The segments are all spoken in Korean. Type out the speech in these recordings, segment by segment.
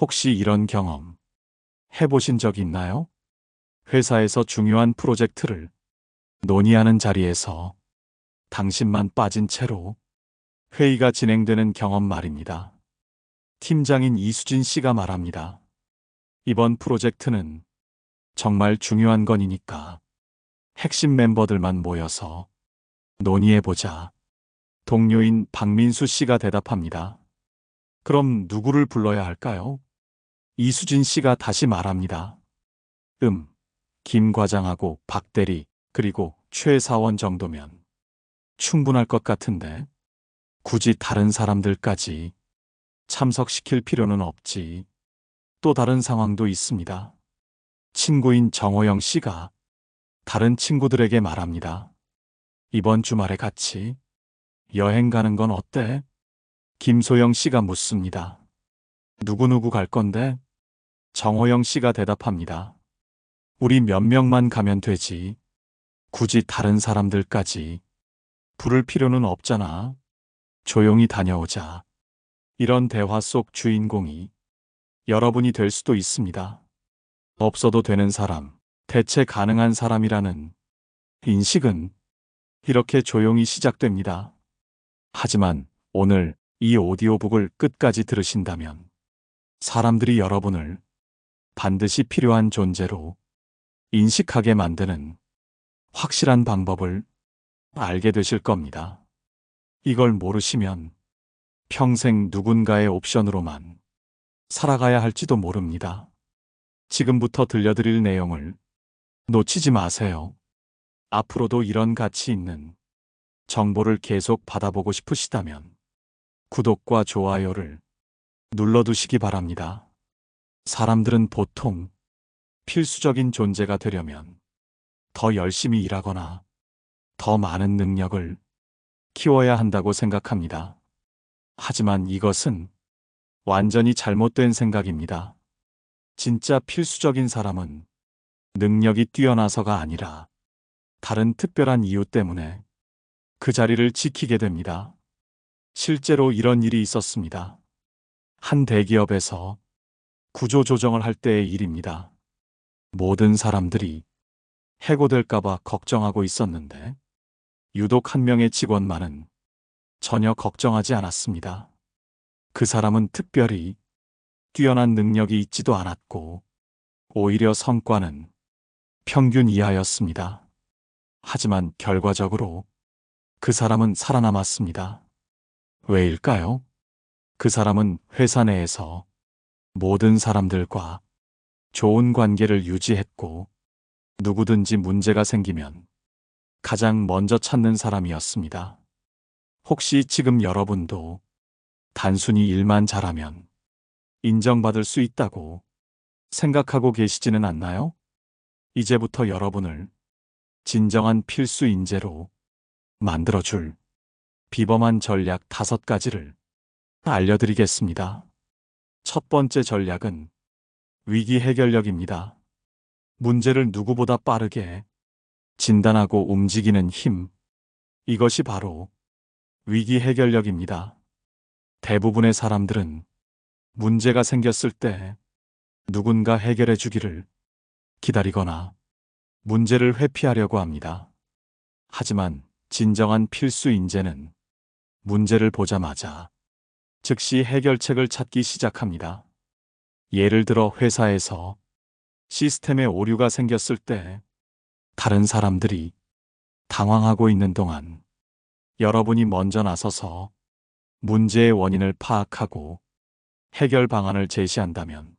혹시 이런 경험 해보신 적 있나요? 회사에서 중요한 프로젝트를 논의하는 자리에서 당신만 빠진 채로 회의가 진행되는 경험 말입니다. 팀장인 이수진 씨가 말합니다. 이번 프로젝트는 정말 중요한 건이니까 핵심 멤버들만 모여서 논의해보자. 동료인 박민수 씨가 대답합니다. 그럼 누구를 불러야 할까요? 이수진 씨가 다시 말합니다. 음, 김 과장하고 박 대리, 그리고 최 사원 정도면 충분할 것 같은데 굳이 다른 사람들까지 참석시킬 필요는 없지. 또 다른 상황도 있습니다. 친구인 정호영 씨가 다른 친구들에게 말합니다. 이번 주말에 같이 여행 가는 건 어때? 김소영 씨가 묻습니다. 누구누구 갈 건데? 정호영 씨가 대답합니다. 우리 몇 명만 가면 되지. 굳이 다른 사람들까지 부를 필요는 없잖아. 조용히 다녀오자. 이런 대화 속 주인공이 여러분이 될 수도 있습니다. 없어도 되는 사람, 대체 가능한 사람이라는 인식은 이렇게 조용히 시작됩니다. 하지만 오늘 이 오디오북을 끝까지 들으신다면 사람들이 여러분을 반드시 필요한 존재로 인식하게 만드는 확실한 방법을 알게 되실 겁니다. 이걸 모르시면 평생 누군가의 옵션으로만 살아가야 할지도 모릅니다. 지금부터 들려드릴 내용을 놓치지 마세요. 앞으로도 이런 가치 있는 정보를 계속 받아보고 싶으시다면 구독과 좋아요를 눌러두시기 바랍니다. 사람들은 보통 필수적인 존재가 되려면 더 열심히 일하거나 더 많은 능력을 키워야 한다고 생각합니다. 하지만 이것은 완전히 잘못된 생각입니다. 진짜 필수적인 사람은 능력이 뛰어나서가 아니라 다른 특별한 이유 때문에 그 자리를 지키게 됩니다. 실제로 이런 일이 있었습니다. 한 대기업에서 구조조정을 할 때의 일입니다. 모든 사람들이 해고될까봐 걱정하고 있었는데, 유독 한 명의 직원만은 전혀 걱정하지 않았습니다. 그 사람은 특별히 뛰어난 능력이 있지도 않았고, 오히려 성과는 평균 이하였습니다. 하지만 결과적으로 그 사람은 살아남았습니다. 왜일까요? 그 사람은 회사 내에서 모든 사람들과 좋은 관계를 유지했고, 누구든지 문제가 생기면 가장 먼저 찾는 사람이었습니다. 혹시 지금 여러분도 단순히 일만 잘하면 인정받을 수 있다고 생각하고 계시지는 않나요? 이제부터 여러분을 진정한 필수 인재로 만들어줄 비범한 전략 다섯 가지를 알려드리겠습니다. 첫 번째 전략은 위기 해결력입니다. 문제를 누구보다 빠르게 진단하고 움직이는 힘. 이것이 바로 위기 해결력입니다. 대부분의 사람들은 문제가 생겼을 때 누군가 해결해 주기를 기다리거나 문제를 회피하려고 합니다. 하지만 진정한 필수 인재는 문제를 보자마자 즉시 해결책을 찾기 시작합니다. 예를 들어 회사에서 시스템에 오류가 생겼을 때 다른 사람들이 당황하고 있는 동안 여러분이 먼저 나서서 문제의 원인을 파악하고 해결 방안을 제시한다면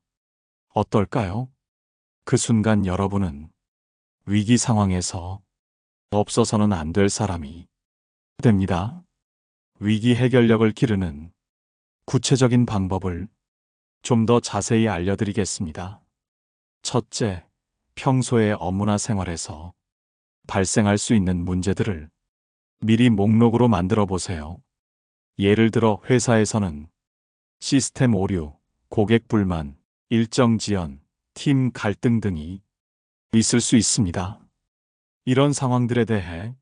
어떨까요? 그 순간 여러분은 위기 상황에서 없어서는 안 될 사람이 됩니다. 위기 해결력을 기르는 구체적인 방법을 좀 더 자세히 알려드리겠습니다. 첫째, 평소의 업무나 생활에서 발생할 수 있는 문제들을 미리 목록으로 만들어 보세요. 예를 들어 회사에서는 시스템 오류, 고객 불만, 일정 지연, 팀 갈등 등이 있을 수 있습니다. 이런 상황들에 대해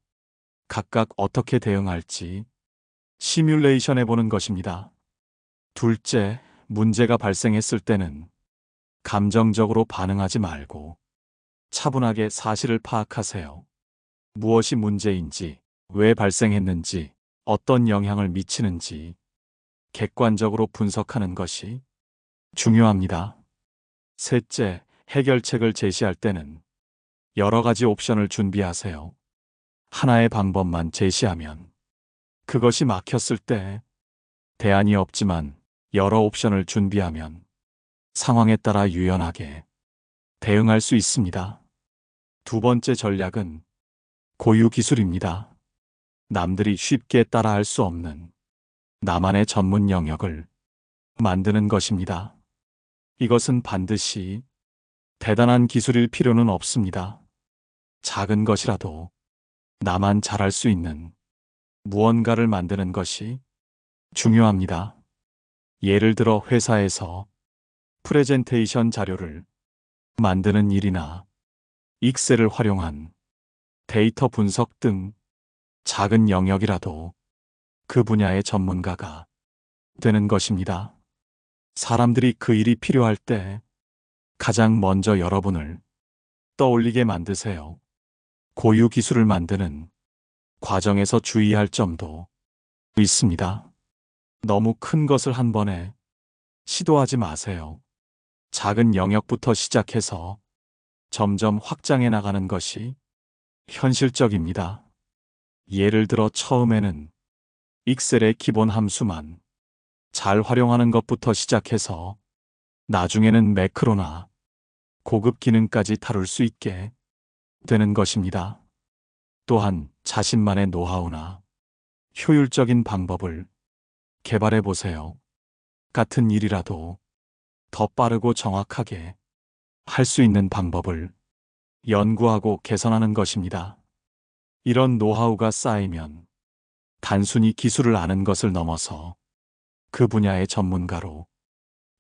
각각 어떻게 대응할지 시뮬레이션 해보는 것입니다. 둘째, 문제가 발생했을 때는 감정적으로 반응하지 말고 차분하게 사실을 파악하세요. 무엇이 문제인지, 왜 발생했는지, 어떤 영향을 미치는지 객관적으로 분석하는 것이 중요합니다. 셋째, 해결책을 제시할 때는 여러 가지 옵션을 준비하세요. 하나의 방법만 제시하면 그것이 막혔을 때 대안이 없지만 여러 옵션을 준비하면 상황에 따라 유연하게 대응할 수 있습니다. 두 번째 전략은 고유 기술입니다. 남들이 쉽게 따라할 수 없는 나만의 전문 영역을 만드는 것입니다. 이것은 반드시 대단한 기술일 필요는 없습니다. 작은 것이라도 나만 잘할 수 있는 무언가를 만드는 것이 중요합니다. 예를 들어 회사에서 프레젠테이션 자료를 만드는 일이나 익셀을 활용한 데이터 분석 등 작은 영역이라도 그 분야의 전문가가 되는 것입니다. 사람들이 그 일이 필요할 때 가장 먼저 여러분을 떠올리게 만드세요. 고유 기술을 만드는 과정에서 주의할 점도 있습니다. 너무 큰 것을 한 번에 시도하지 마세요. 작은 영역부터 시작해서 점점 확장해 나가는 것이 현실적입니다. 예를 들어 처음에는 익셀의 기본 함수만 잘 활용하는 것부터 시작해서 나중에는 매크로나 고급 기능까지 다룰 수 있게 되는 것입니다. 또한 자신만의 노하우나 효율적인 방법을 개발해 보세요. 같은 일이라도 더 빠르고 정확하게 할 수 있는 방법을 연구하고 개선하는 것입니다. 이런 노하우가 쌓이면 단순히 기술을 아는 것을 넘어서 그 분야의 전문가로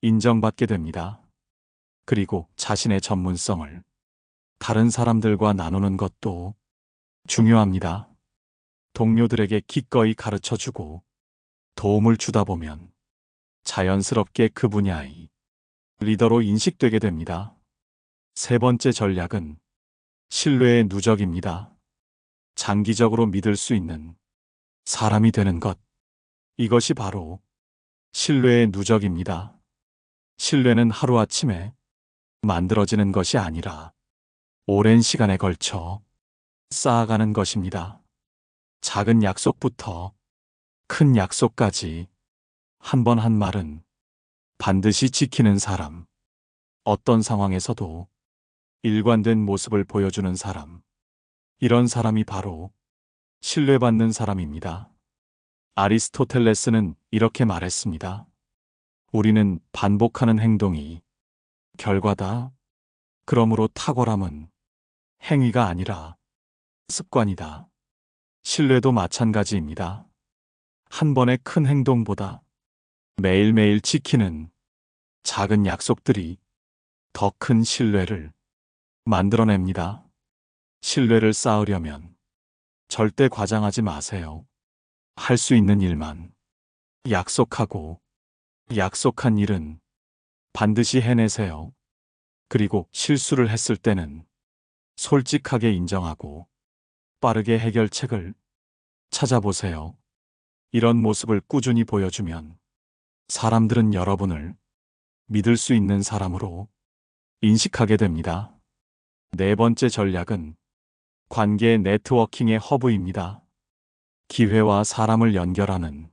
인정받게 됩니다. 그리고 자신의 전문성을 다른 사람들과 나누는 것도 중요합니다. 동료들에게 기꺼이 가르쳐 주고 도움을 주다 보면 자연스럽게 그 분야의 리더로 인식되게 됩니다. 세 번째 전략은 신뢰의 누적입니다. 장기적으로 믿을 수 있는 사람이 되는 것. 이것이 바로 신뢰의 누적입니다. 신뢰는 하루아침에 만들어지는 것이 아니라 오랜 시간에 걸쳐 쌓아가는 것입니다. 작은 약속부터 큰 약속까지 한번한 말은 반드시 지키는 사람. 어떤 상황에서도 일관된 모습을 보여주는 사람. 이런 사람이 바로 신뢰받는 사람입니다. 아리스토텔레스는 이렇게 말했습니다. 우리는 반복하는 행동이 결과다. 그러므로 탁월함은 행위가 아니라 습관이다. 신뢰도 마찬가지입니다. 한 번의 큰 행동보다 매일매일 지키는 작은 약속들이 더 큰 신뢰를 만들어냅니다. 신뢰를 쌓으려면 절대 과장하지 마세요. 할 수 있는 일만 약속하고 약속한 일은 반드시 해내세요. 그리고 실수를 했을 때는 솔직하게 인정하고 빠르게 해결책을 찾아보세요. 이런 모습을 꾸준히 보여주면 사람들은 여러분을 믿을 수 있는 사람으로 인식하게 됩니다. 네 번째 전략은 관계 네트워킹의 허브입니다. 기회와 사람을 연결하는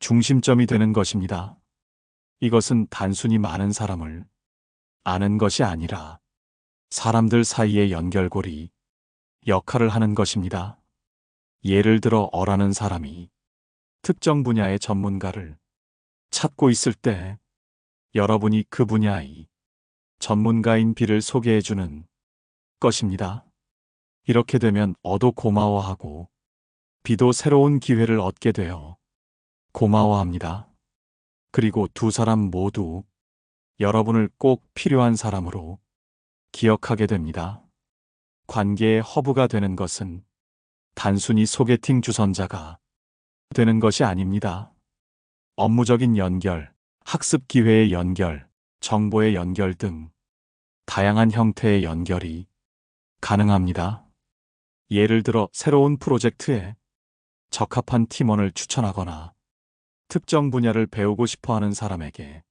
중심점이 되는 것입니다. 이것은 단순히 많은 사람을 아는 것이 아니라 사람들 사이의 연결고리 역할을 하는 것입니다. 예를 들어 어라는 사람이 특정 분야의 전문가를 찾고 있을 때 여러분이 그 분야의 전문가인 비를 소개해주는 것입니다. 이렇게 되면 어도 고마워하고 비도 새로운 기회를 얻게 되어 고마워합니다. 그리고 두 사람 모두 여러분을 꼭 필요한 사람으로 기억하게 됩니다. 관계의 허브가 되는 것은 단순히 소개팅 주선자가 되는 것이 아닙니다. 업무적인 연결, 학습 기회의 연결, 정보의 연결 등 다양한 형태의 연결이 가능합니다. 예를 들어 새로운 프로젝트에 적합한 팀원을 추천하거나 특정 분야를 배우고 싶어 하는 사람에게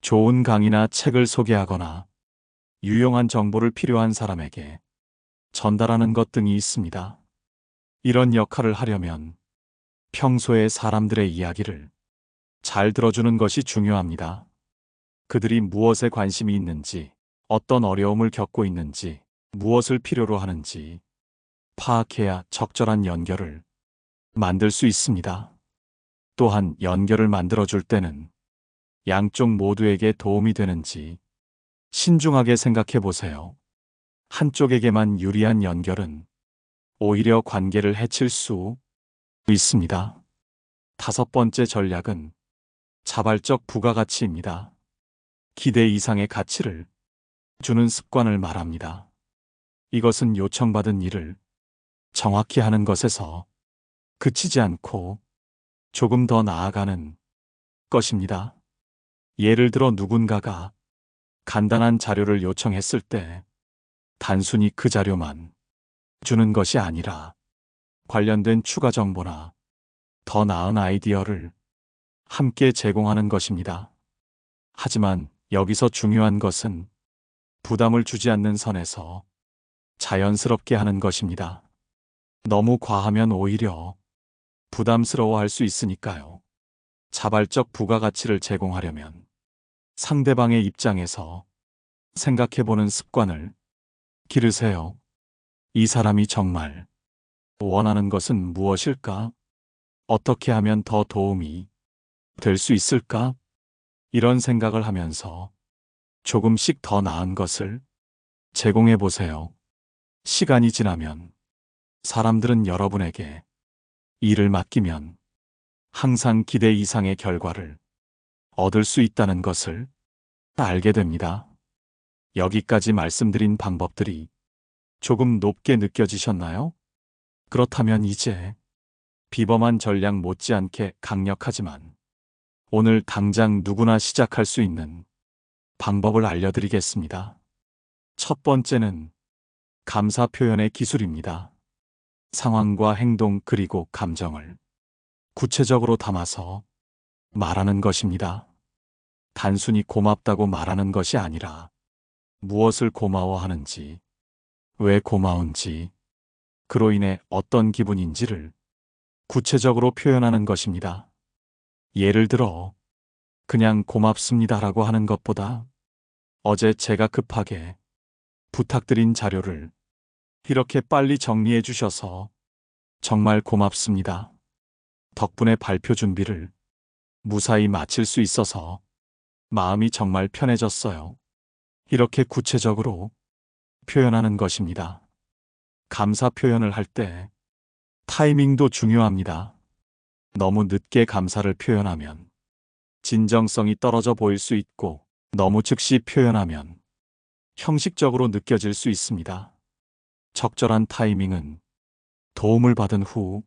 좋은 강의나 책을 소개하거나 유용한 정보를 필요한 사람에게 전달하는 것 등이 있습니다. 이런 역할을 하려면 평소에 사람들의 이야기를 잘 들어주는 것이 중요합니다. 그들이 무엇에 관심이 있는지, 어떤 어려움을 겪고 있는지, 무엇을 필요로 하는지 파악해야 적절한 연결을 만들 수 있습니다. 또한 연결을 만들어줄 때는 양쪽 모두에게 도움이 되는지 신중하게 생각해 보세요. 한쪽에게만 유리한 연결은 오히려 관계를 해칠 수 있습니다. 다섯 번째 전략은 자발적 부가가치입니다. 기대 이상의 가치를 주는 습관을 말합니다. 이것은 요청받은 일을 정확히 하는 것에서 그치지 않고 조금 더 나아가는 것입니다. 예를 들어 누군가가 간단한 자료를 요청했을 때 단순히 그 자료만 주는 것이 아니라 관련된 추가 정보나 더 나은 아이디어를 함께 제공하는 것입니다. 하지만 여기서 중요한 것은 부담을 주지 않는 선에서 자연스럽게 하는 것입니다. 너무 과하면 오히려 부담스러워할 수 있으니까요. 자발적 부가가치를 제공하려면 상대방의 입장에서 생각해보는 습관을 기르세요. 이 사람이 정말 원하는 것은 무엇일까? 어떻게 하면 더 도움이 될 수 있을까? 이런 생각을 하면서 조금씩 더 나은 것을 제공해 보세요. 시간이 지나면 사람들은 여러분에게 일을 맡기면 항상 기대 이상의 결과를 얻을 수 있다는 것을 알게 됩니다. 여기까지 말씀드린 방법들이 조금 높게 느껴지셨나요? 그렇다면 이제 비범한 전략 못지않게 강력하지만 오늘 당장 누구나 시작할 수 있는 방법을 알려드리겠습니다. 첫 번째는 감사 표현의 기술입니다. 상황과 행동 그리고 감정을 구체적으로 담아서 말하는 것입니다. 단순히 고맙다고 말하는 것이 아니라 무엇을 고마워하는지, 왜 고마운지, 그로 인해 어떤 기분인지를 구체적으로 표현하는 것입니다. 예를 들어, 그냥 고맙습니다라고 하는 것보다 어제 제가 급하게 부탁드린 자료를 이렇게 빨리 정리해 주셔서 정말 고맙습니다. 덕분에 발표 준비를 무사히 마칠 수 있어서 마음이 정말 편해졌어요. 이렇게 구체적으로 표현하는 것입니다. 감사 표현을 할 때 타이밍도 중요합니다. 너무 늦게 감사를 표현하면 진정성이 떨어져 보일 수 있고 너무 즉시 표현하면 형식적으로 느껴질 수 있습니다. 적절한 타이밍은 도움을 받은 후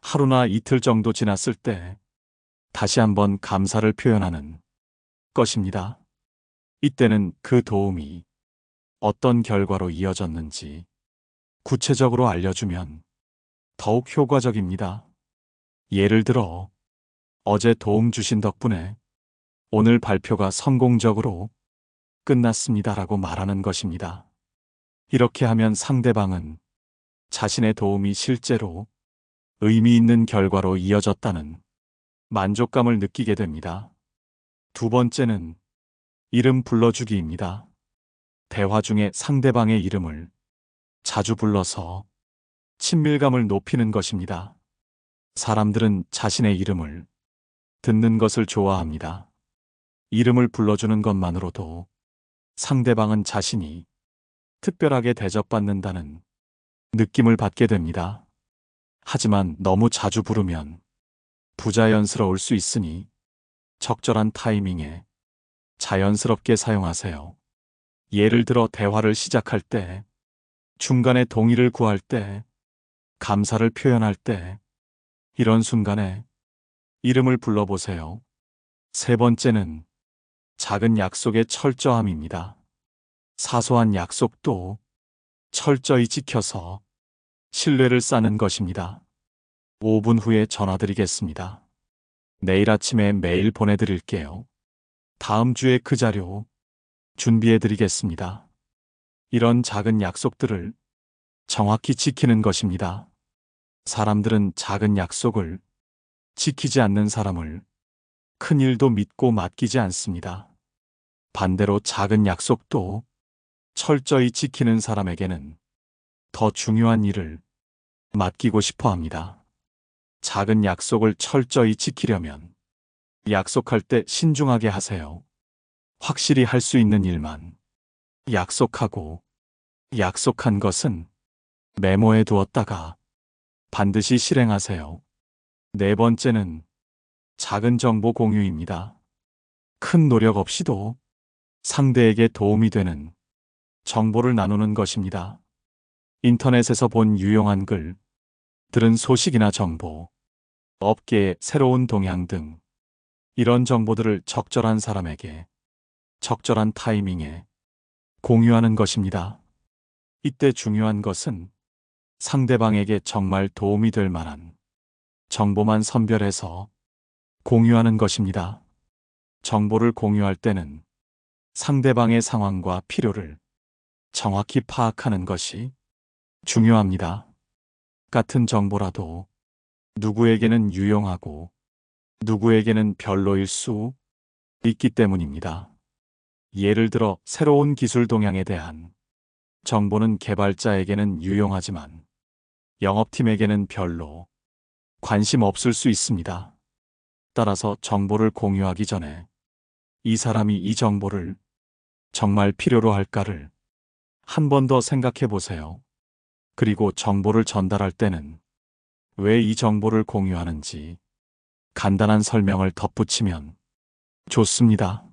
하루나 이틀 정도 지났을 때 다시 한번 감사를 표현하는 것입니다. 이때는 그 도움이 어떤 결과로 이어졌는지 구체적으로 알려주면 더욱 효과적입니다. 예를 들어, 어제 도움 주신 덕분에 오늘 발표가 성공적으로 끝났습니다라고 말하는 것입니다. 이렇게 하면 상대방은 자신의 도움이 실제로 의미 있는 결과로 이어졌다는 만족감을 느끼게 됩니다. 두 번째는 이름 불러주기입니다. 대화 중에 상대방의 이름을 자주 불러서 친밀감을 높이는 것입니다. 사람들은 자신의 이름을 듣는 것을 좋아합니다. 이름을 불러주는 것만으로도 상대방은 자신이 특별하게 대접받는다는 느낌을 받게 됩니다. 하지만 너무 자주 부르면 부자연스러울 수 있으니 적절한 타이밍에 자연스럽게 사용하세요. 예를 들어 대화를 시작할 때, 중간에 동의를 구할 때, 감사를 표현할 때, 이런 순간에 이름을 불러보세요. 세 번째는 작은 약속의 철저함입니다. 사소한 약속도 철저히 지켜서 신뢰를 쌓는 것입니다. 5분 후에 전화드리겠습니다. 내일 아침에 메일 보내드릴게요. 다음 주에 그 자료 준비해드리겠습니다. 이런 작은 약속들을 정확히 지키는 것입니다. 사람들은 작은 약속을 지키지 않는 사람을 큰 일도 믿고 맡기지 않습니다. 반대로 작은 약속도 철저히 지키는 사람에게는 더 중요한 일을 맡기고 싶어 합니다. 작은 약속을 철저히 지키려면 약속할 때 신중하게 하세요. 확실히 할 수 있는 일만 약속하고 약속한 것은 메모해 두었다가 반드시 실행하세요. 네 번째는 작은 정보 공유입니다. 큰 노력 없이도 상대에게 도움이 되는 정보를 나누는 것입니다. 인터넷에서 본 유용한 글, 들은 소식이나 정보, 업계의 새로운 동향 등 이런 정보들을 적절한 사람에게 적절한 타이밍에 공유하는 것입니다. 이때 중요한 것은 상대방에게 정말 도움이 될 만한 정보만 선별해서 공유하는 것입니다. 정보를 공유할 때는 상대방의 상황과 필요를 정확히 파악하는 것이 중요합니다. 같은 정보라도 누구에게는 유용하고 누구에게는 별로일 수 있기 때문입니다. 예를 들어 새로운 기술 동향에 대한 정보는 개발자에게는 유용하지만 영업팀에게는 별로 관심 없을 수 있습니다. 따라서 정보를 공유하기 전에 이 사람이 이 정보를 정말 필요로 할까를 한 번 더 생각해 보세요. 그리고 정보를 전달할 때는 왜 이 정보를 공유하는지 간단한 설명을 덧붙이면 좋습니다.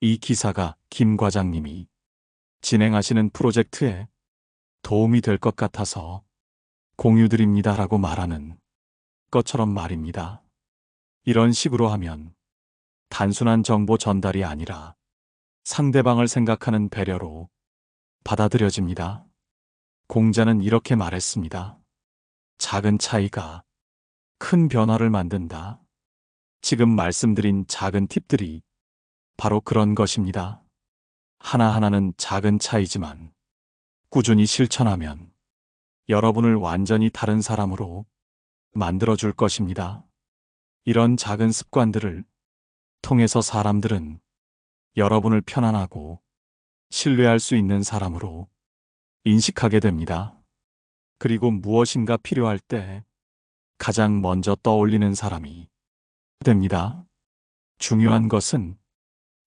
이 기사가 김 과장님이 진행하시는 프로젝트에 도움이 될 것 같아서 공유드립니다 라고 말하는 것처럼 말입니다. 이런 식으로 하면 단순한 정보 전달이 아니라 상대방을 생각하는 배려로 받아들여집니다. 공자는 이렇게 말했습니다. 작은 차이가 큰 변화를 만든다. 지금 말씀드린 작은 팁들이 바로 그런 것입니다. 하나하나는 작은 차이지만 꾸준히 실천하면 여러분을 완전히 다른 사람으로 만들어줄 것입니다. 이런 작은 습관들을 통해서 사람들은 여러분을 편안하고 신뢰할 수 있는 사람으로 인식하게 됩니다. 그리고 무엇인가 필요할 때 가장 먼저 떠올리는 사람이 됩니다. 중요한 것은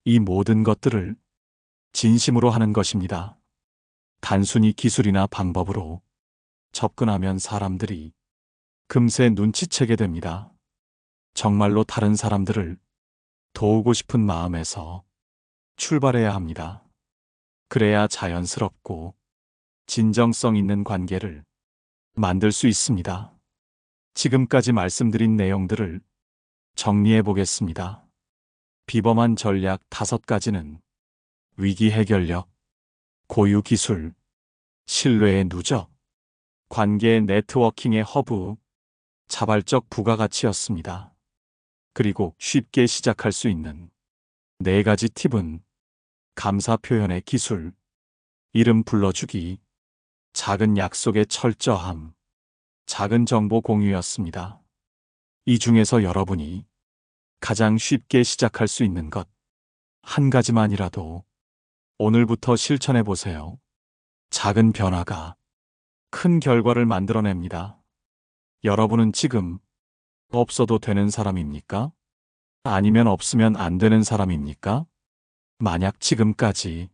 이 모든 것들을 진심으로 하는 것입니다. 단순히 기술이나 방법으로 접근하면 사람들이 금세 눈치채게 됩니다. 정말로 다른 사람들을 도우고 싶은 마음에서 출발해야 합니다. 그래야 자연스럽고 진정성 있는 관계를 만들 수 있습니다. 지금까지 말씀드린 내용들을 정리해 보겠습니다. 비범한 전략 다섯 가지는 위기 해결력, 고유 기술, 신뢰의 누적, 관계의 네트워킹의 허브, 자발적 부가가치였습니다. 그리고 쉽게 시작할 수 있는 네 가지 팁은 감사 표현의 기술, 이름 불러주기, 작은 약속의 철저함, 작은 정보 공유였습니다. 이 중에서 여러분이 가장 쉽게 시작할 수 있는 것 한 가지만이라도 오늘부터 실천해 보세요. 작은 변화가 큰 결과를 만들어냅니다. 여러분은 지금 없어도 되는 사람입니까? 아니면 없으면 안 되는 사람입니까? 만약 지금까지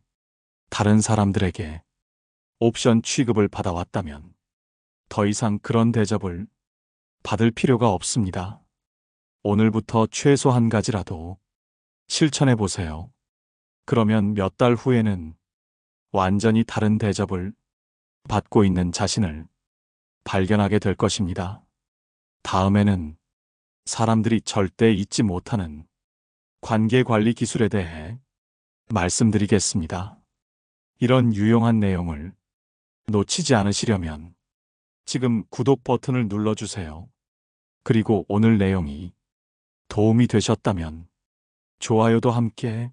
다른 사람들에게 옵션 취급을 받아왔다면 더 이상 그런 대접을 받을 필요가 없습니다. 오늘부터 최소 한 가지라도 실천해 보세요. 그러면 몇 달 후에는 완전히 다른 대접을 받고 있는 자신을 발견하게 될 것입니다. 다음에는 사람들이 절대 잊지 못하는 관계 관리 기술에 대해 말씀드리겠습니다. 이런 유용한 내용을 놓치지 않으시려면 지금 구독 버튼을 눌러주세요. 그리고 오늘 내용이 도움이 되셨다면 좋아요도 함께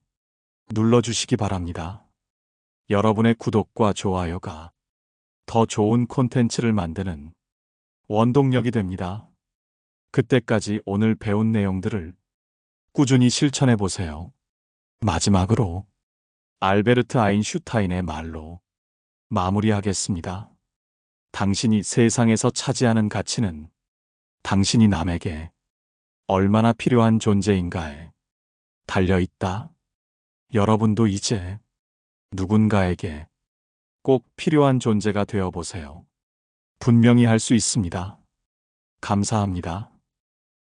눌러주시기 바랍니다. 여러분의 구독과 좋아요가 더 좋은 콘텐츠를 만드는 원동력이 됩니다. 그때까지 오늘 배운 내용들을 꾸준히 실천해 보세요. 마지막으로 알베르트 아인슈타인의 말로 마무리하겠습니다. 당신이 세상에서 차지하는 가치는 당신이 남에게 얼마나 필요한 존재인가에 달려 있다. 여러분도 이제 누군가에게 꼭 필요한 존재가 되어 보세요. 분명히 할 수 있습니다. 감사합니다.